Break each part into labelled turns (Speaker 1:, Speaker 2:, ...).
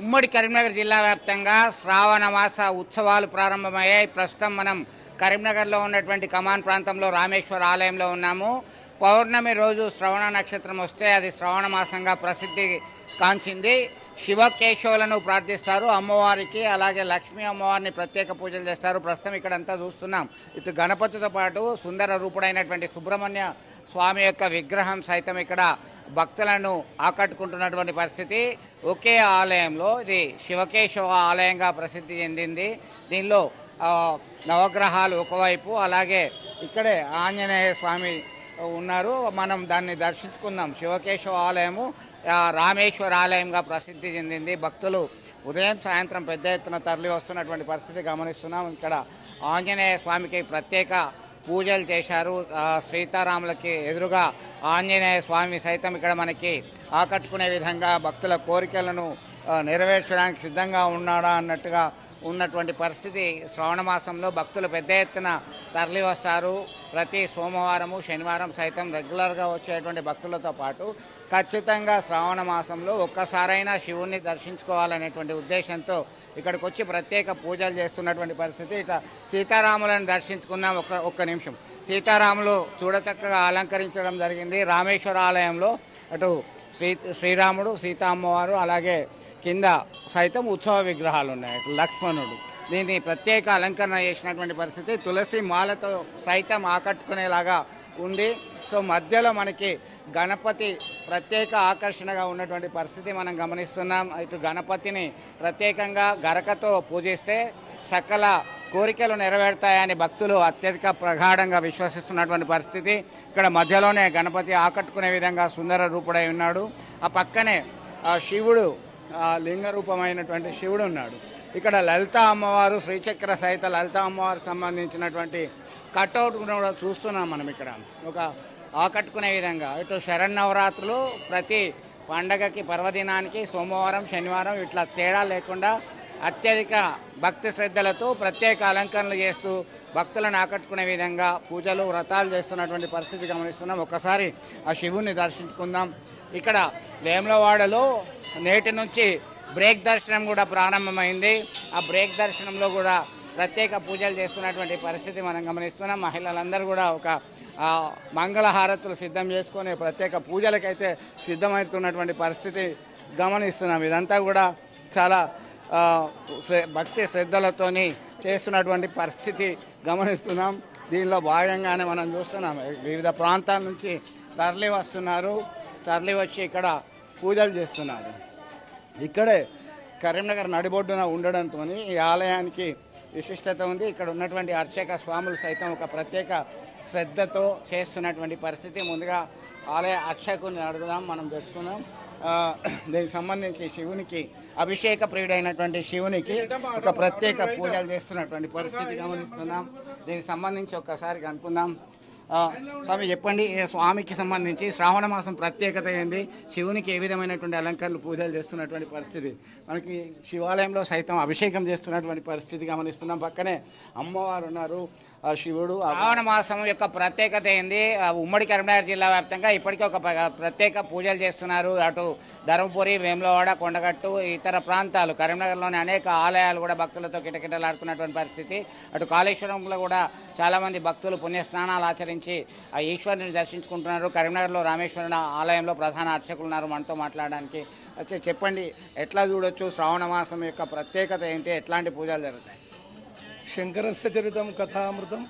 Speaker 1: ఉమ్మడి కరీంనగర్ జిల్లా వ్యాప్తంగా శ్రావణ మాస ఉత్సవాలు ప్రారంభమయ్యాయి. ప్రస్తుతం మనం కరీంనగర్లో ఉన్నటువంటి కమాన్ ప్రాంతంలో రామేశ్వర ఆలయంలో ఉన్నాము. పౌర్ణమి రోజు శ్రవణ నక్షత్రం వస్తే అది శ్రవణ మాసంగా ప్రసిద్ధి కాంచింది. శివకేశవులను ప్రార్థిస్తారు అమ్మవారికి అలాగే లక్ష్మీ అమ్మవారిని ప్రత్యేక పూజలు చేస్తారు. ప్రస్తుతం ఇక్కడ అంతా చూస్తున్నాం. ఇటు గణపతితో పాటు సుందర రూపుడైనటువంటి సుబ్రహ్మణ్య స్వామి యొక్క విగ్రహం సైతం ఇక్కడ భక్తులను ఆకట్టుకుంటున్నటువంటి పరిస్థితి. ఒకే ఆలయంలో ఇది శివకేశవ ఆలయంగా ప్రసిద్ధి చెందింది. దీనిలో నవగ్రహాలు ఒకవైపు అలాగే ఇక్కడే ఆంజనేయ స్వామి ఉన్నారు. మనం దాన్ని దర్శించుకుందాం. శివకేశవ ఆలయము రామేశ్వర ఆలయంగా ప్రసిద్ధి చెందింది. భక్తులు ఉదయం సాయంత్రం పెద్ద ఎత్తున తరలి వస్తున్నటువంటి పరిస్థితి గమనిస్తున్నాం. ఇక్కడ ఆంజనేయ స్వామికి ప్రత్యేక పూజలు చేశారు. సీతారాములకి ఎదురుగా ఆంజనేయ స్వామి సైతం ఇక్కడ మనకి ఆకట్టుకునే విధంగా భక్తుల కోరికలను నెరవేర్చడానికి సిద్ధంగా ఉన్నాడా అన్నట్టుగా ఉన్నటువంటి పరిస్థితి శ్రవణ మాసంలో భక్తులు పెద్ద ఎత్తున తరలి వస్తారు ప్రతి సోమవారము శనివారం సైతం రెగ్యులర్గా వచ్చేటువంటి భక్తులతో పాటు ఖచ్చితంగా శ్రావణ మాసంలో ఒక్కసారైనా శివుణ్ణి దర్శించుకోవాలనేటువంటి ఉద్దేశంతో ఇక్కడికి వచ్చి ప్రత్యేక పూజలు చేస్తున్నటువంటి పరిస్థితి. ఇక సీతారాములను దర్శించుకుందాం ఒక్క ఒక్క నిమిషం. సీతారాములు చూడచక్కగా అలంకరించడం జరిగింది. రామేశ్వర ఆలయంలో అటు శ్రీ శ్రీరాముడు సీతా అమ్మవారు అలాగే కింద సైతం ఉత్సవ విగ్రహాలు ఉన్నాయి లక్ష్మణుడు. దీన్ని ప్రత్యేక అలంకరణ చేసినటువంటి పరిస్థితి. తులసి మాలతో సైతం ఆకట్టుకునేలాగా ఉంది. సో మధ్యలో మనకి గణపతి ప్రత్యేక ఆకర్షణగా ఉన్నటువంటి పరిస్థితి మనం గమనిస్తున్నాం. ఇటు గణపతిని ప్రత్యేకంగా గరకతో పూజిస్తే సకల కోరికలు నెరవేరుతాయని భక్తులు అత్యధిక ప్రగాఢంగా విశ్వసిస్తున్నటువంటి పరిస్థితి. ఇక్కడ మధ్యలోనే గణపతి ఆకట్టుకునే విధంగా సుందర రూపుడై ఉన్నాడు. ఆ పక్కనే ఆ శివుడు లింగ రూపమైనటువంటి శివుడు ఉన్నాడు. ఇక్కడ లలిత అమ్మవారు శ్రీచక్ర సహిత లలిత అమ్మవారికి సంబంధించినటువంటి కట్అవుట్ కూడా చూస్తున్నాం మనం ఇక్కడ. ఒక ఆకట్టుకునే విధంగా. ఇటు శరన్నవరాత్రులు ప్రతి పండగకి పర్వదినానికి సోమవారం శనివారం ఇట్లా తేడా లేకుండా అత్యధిక భక్తి శ్రద్ధలతో ప్రత్యేక అలంకరణలు చేస్తూ భక్తులను ఆకట్టుకునే విధంగా పూజలు వ్రతాలు చేస్తున్నటువంటి పరిస్థితి గమనిస్తున్నాం. ఒకసారి ఆ శివుణ్ణి దర్శించుకుందాం. ఇక్కడ వేములవాడలో నేటి నుంచి బ్రేక్ దర్శనం కూడా ప్రారంభమైంది. ఆ బ్రేక్ దర్శనంలో కూడా ప్రత్యేక పూజలు చేస్తున్నటువంటి పరిస్థితి మనం గమనిస్తున్నాం. మహిళలందరూ కూడా ఒక మంగళహారతులు సిద్ధం చేసుకొని ప్రత్యేక పూజలకైతే సిద్ధమవుతున్నటువంటి పరిస్థితి గమనిస్తున్నాం. ఇదంతా కూడా చాలా భక్తి శ్రద్ధలతోని చేస్తున్నటువంటి పరిస్థితి గమనిస్తున్నాం. దీనిలో భాగంగానే మనం చూస్తున్నాం. వివిధ ప్రాంతాల నుంచి తరలి వస్తున్నారు. తరలి వచ్చి ఇక్కడ పూజలు చేస్తున్నారు. ఇక్కడే కరీంనగర్ నడిబొడ్డున ఉండడంతో ఈ ఆలయానికి విశిష్టత ఉంది. ఇక్కడ ఉన్నటువంటి అర్చక స్వాములు సైతం ఒక ప్రత్యేక శ్రద్ధతో చేస్తున్నటువంటి పరిస్థితి. ముందుగా ఆలయ అర్చకుని అడుగుదాం. మనం తెలుసుకుందాం. దీనికి సంబంధించి శివునికి అభిషేక ప్రియుడైనటువంటి శివునికి ఒక ప్రత్యేక పూజలు చేస్తున్నటువంటి పరిస్థితి గమనిస్తున్నాం. దీనికి సంబంధించి ఒక్కసారి అనుకుందాం. స్వామి చెప్పండి స్వామికి సంబంధించి శ్రావణ మాసం ప్రత్యేకత ఏంది? శివునికి ఏ విధమైనటువంటి అలంకరణలు పూజలు చేస్తున్నటువంటి పరిస్థితి? మనకి శివాలయంలో సైతం అభిషేకం చేస్తున్నటువంటి పరిస్థితి గమనిస్తున్నాం. పక్కనే అమ్మవారు ఉన్నారు. ఆ శివుడు శ్రావణ మాసం యొక్క ప్రత్యేకత ఏంది? ఆ ఉమ్మడి కరీంనగర్ జిల్లా వ్యాప్తంగా ఇప్పటికీ ఒక ప్రత్యేక పూజలు చేస్తున్నారు. అటు ధర్మపురి వేములవాడ కొండగట్టు ఇతర ప్రాంతాలు. కరీంనగర్లోని అనేక ఆలయాలు కూడా భక్తులతో కిటకిటలాడుతున్నటువంటి పరిస్థితి. అటు కాళేశ్వరంలో కూడా చాలామంది భక్తులు పుణ్యస్నానాలు ఆచరించి ఆ ఈశ్వరుని దర్శించుకుంటున్నారు. కరీంనగర్లో రామేశ్వరుని ఆలయంలో ప్రధాన అర్చకులు ఉన్నారు. మనతో మాట్లాడడానికి. అయితే చెప్పండి ఎట్లా చూడొచ్చు శ్రావణ మాసం యొక్క ప్రత్యేకత ఏంటి? ఎట్లాంటి పూజలు జరుగుతాయి?
Speaker 2: శంకరస్య చరితం కథామృతం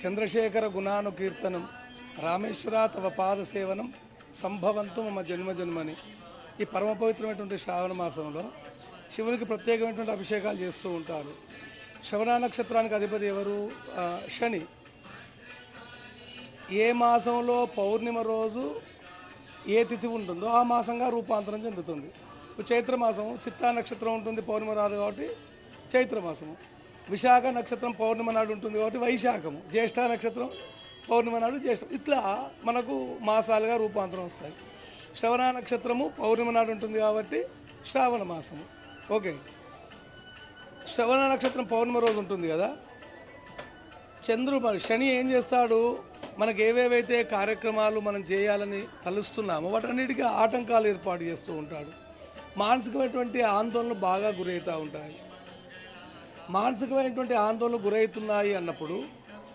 Speaker 2: చంద్రశేఖర గుణానుకీర్తనం రామేశ్వర తవ పాద సేవనం సంభవంతు మమ జన్మ జన్మని. ఈ పరమ పవిత్రమైనటువంటి శ్రావణ మాసంలో శివునికి ప్రత్యేకమైనటువంటి అభిషేకాలు చేస్తూ ఉంటారు. శ్రవణ నక్షత్రానికి అధిపతి ఎవరు? శని. ఏ మాసంలో పౌర్ణిమ రోజు ఏ తిథి ఉంటుందో ఆ మాసంగా రూపాంతరం చెందుతుంది. చైత్రమాసము చిత్తా నక్షత్రం ఉంటుంది పౌర్ణిమ రాదు కాబట్టి చైత్రమాసము విశాఖ నక్షత్రం పౌర్ణిమ నాడు ఉంటుంది కాబట్టి వైశాఖము జ్యేష్ఠ నక్షత్రం పౌర్ణిమ నాడు జ్యేష్ఠం. ఇట్లా మనకు మాసాలుగా రూపాంతరం వస్తాయి. శ్రవణ నక్షత్రము పౌర్ణిమ నాడు ఉంటుంది కాబట్టి శ్రావణ మాసము. ఓకే. శ్రవణ నక్షత్రం పౌర్ణిమ రోజు ఉంటుంది కదా? చంద్రుడు శని ఏం చేస్తాడు? మనకు ఏవేవైతే కార్యక్రమాలు మనం చేయాలని తలుస్తున్నామో వాటన్నిటికీ ఆటంకాలు ఏర్పాటు చేస్తూ ఉంటాడు. మానసికమైనటువంటి ఆందోళనలు బాగా గురవుతూ ఉంటాయి. మానసికమైనటువంటి ఆందోళనకు గురవుతున్నాయి అన్నప్పుడు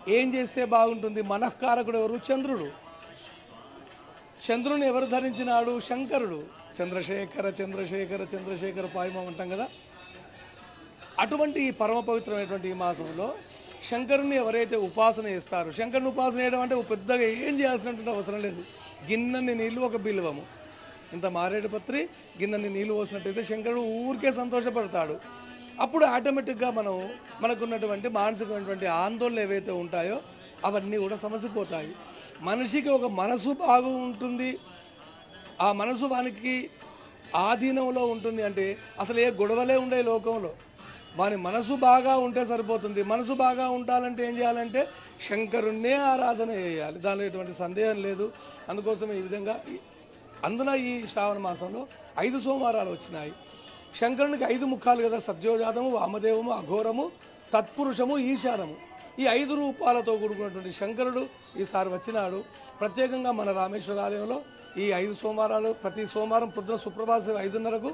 Speaker 2: ఏం చేస్తే బాగుంటుంది? మనఃకారకుడు ఎవరు? చంద్రుడు. చంద్రుని ఎవరు ధరించినాడు? శంకరుడు. చంద్రశేఖర చంద్రశేఖర చంద్రశేఖర పాయమం అంటాం కదా? అటువంటి ఈ పరమ పవిత్రమైనటువంటి ఈ మాసంలో శంకరుని ఎవరైతే ఉపాసన చేస్తారో శంకరుని ఉపాసన చేయడం అంటే పెద్దగా ఏం చేయాల్సినటువంటి అవసరం లేదు. గిన్నెని నీళ్ళు ఒక బిల్వము. ఇంత మారేడు పత్రి గిన్నెని నీళ్ళు పోసినట్టయితే శంకరుడు ఊరికే సంతోషపడతాడు. అప్పుడు ఆటోమేటిక్గా మనం మనకున్నటువంటి మానసికమైనటువంటి ఆందోళనలు ఏవైతే ఉంటాయో అవన్నీ కూడా సమసిపోతాయి. మనిషికి ఒక మనసు బాగు ఉంటుంది. ఆ మనసు వానికి ఆధీనంలో ఉంటుంది అంటే అసలు ఏ గొడవలే ఉండే లోకంలో. వాని మనసు బాగా ఉంటే సరిపోతుంది. మనసు బాగా ఉండాలంటే ఏం చేయాలంటే శంకరుణ్ణే ఆరాధన చేయాలి. దానిలో ఎటువంటి సందేహం లేదు. అందుకోసం ఈ విధంగా అందున ఈ శ్రావణ మాసంలో ఐదు సోమవారాలు వచ్చినాయి. శంకరునికి ఐదు ముఖాలు కదా సత్యోజాతము వామదేవము అఘోరము తత్పురుషము ఈశానము. ఈ ఐదు రూపాలతో కూడుకున్నటువంటి శంకరుడు ఈసారి వచ్చినాడు. ప్రత్యేకంగా మన రామేశ్వర ఆలయంలో ఈ ఐదు సోమవారాలు ప్రతి సోమవారం పొద్దున సుప్రభాత ఐదున్నరకు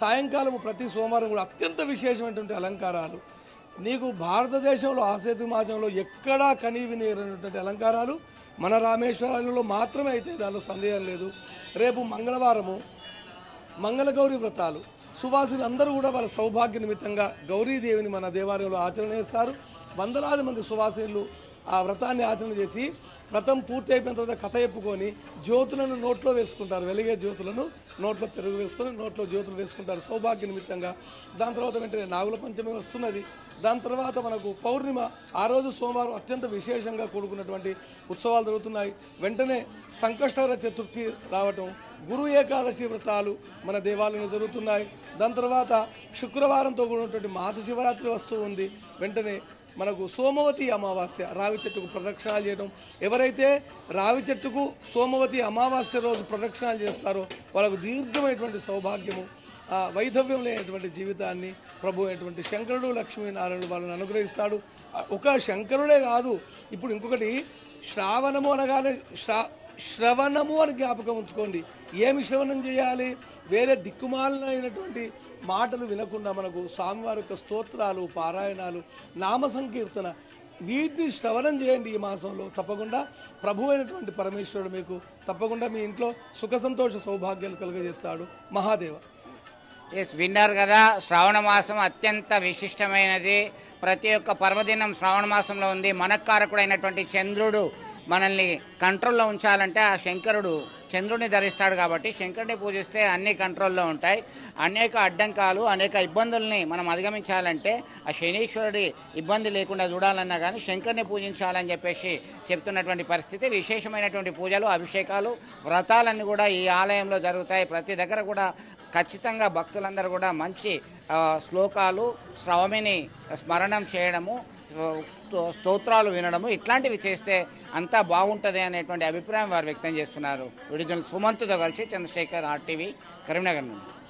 Speaker 2: సాయంకాలం ప్రతి సోమవారం కూడా అత్యంత విశేషమైనటువంటి అలంకారాలు. నీకు భారతదేశంలో ఆసేతు మాజంలో ఎక్కడా కనీవినేరనటువంటి అలంకారాలు మన రామేశ్వరాలలో మాత్రమే అయితే దానిలో సందేహం లేదు. రేపు మంగళవారము మంగళగౌరి వ్రతాలు. సువాసులు అందరూ కూడా వాళ్ళ సౌభాగ్య నిమిత్తంగా గౌరీదేవిని మన దేవాలయంలో ఆచరణ చేస్తారు. వందలాది మంది సువాసినులు ఆ వ్రతాన్ని ఆచరణ చేసి వ్రతం పూర్తి అయిపోయిన తర్వాత కథ చెప్పుకొని జ్యోతులను నోట్లో వేసుకుంటారు. వెలిగే జ్యోతులను నోట్లో పెరుగు వేసుకొని నోట్లో జ్యోతులు వేసుకుంటారు సౌభాగ్య నిమిత్తంగా దాని తర్వాత వెంటనే నాగుల పంచమి వస్తున్నది. దాని తర్వాత మనకు పౌర్ణిమ ఆ రోజు సోమవారం అత్యంత విశేషంగా కూడుకున్నటువంటి ఉత్సవాలు జరుగుతున్నాయి. వెంటనే సంకష్టహర చతుర్థి రావటం గురు ఏకాదశి వ్రతాలు మన దేవాలయంలో జరుగుతున్నాయి. దాని తర్వాత శుక్రవారంతో కూడినటువంటి మాస శివరాత్రి వస్తూ ఉంది. వెంటనే మనకు సోమవతి అమావాస్య రావి చెట్టుకు ప్రదక్షిణాలు చేయడం. ఎవరైతే రావి చెట్టుకు సోమవతి అమావాస్య రోజు ప్రదక్షిణాలు చేస్తారో వాళ్ళకు దీర్ఘమైనటువంటి సౌభాగ్యము వైధవ్యం లేనటువంటి జీవితాన్ని ప్రభు అయినటువంటి శంకరుడు లక్ష్మీనారాయణుడు వాళ్ళని అనుగ్రహిస్తాడు. ఒక శంకరుడే కాదు ఇప్పుడు ఇంకొకటి శ్రావణము అనగానే శ్రా శ్రవణము అని జ్ఞాపకం ఉంచుకోండి. ఏమి శ్రవణం చేయాలి? వేరే దిక్కుమాలైనటువంటి మాటలు వినకుండా మనకు స్వామివారి యొక్క స్తోత్రాలు పారాయణాలు నామ సంకీర్తన వీటిని శ్రవణం చేయండి ఈ మాసంలో. తప్పకుండా ప్రభు అయినటువంటి పరమేశ్వరుడు మీకు తప్పకుండా మీ ఇంట్లో సుఖ సంతోష సౌభాగ్యాలు కలుగజేస్తాడు. మహాదేవ.
Speaker 1: ఎస్ విన్నారు కదా శ్రావణ మాసం అత్యంత విశిష్టమైనది. ప్రతి ఒక్క పర్వదినం శ్రావణ మాసంలో ఉంది. మనకారకుడైనటువంటి చంద్రుడు మనల్ని కంట్రోల్లో ఉంచాలంటే ఆ శంకరుడు చంద్రుడిని ధరిస్తాడు కాబట్టి శంకరుడిని పూజిస్తే అన్ని కంట్రోల్లో ఉంటాయి. అనేక అడ్డంకాలు అనేక ఇబ్బందుల్ని మనం అధిగమించాలంటే ఆ శనీశ్వరుడి ఇబ్బంది లేకుండా చూడాలన్నా కానీ శంకర్ని పూజించాలని చెప్పేసి చెప్తున్నటువంటి పరిస్థితి. విశేషమైనటువంటి పూజలు అభిషేకాలు వ్రతాలన్నీ కూడా ఈ ఆలయంలో జరుగుతాయి. ప్రతి దగ్గర కూడా ఖచ్చితంగా భక్తులందరూ కూడా మంచి శ్లోకాలు శ్రవమిని స్మరణం చేయడము స్తోత్రాలు వినడము ఇట్లాంటివి చేస్తే అంతా బాగుంటుంది అనేటువంటి అభిప్రాయం వారు వ్యక్తం చేస్తున్నారు. ఒరిజినల్ సుమంత్తో కలిసి చంద్రశేఖర్ ఆర్టీవీ కరీంనగర్ నుండి.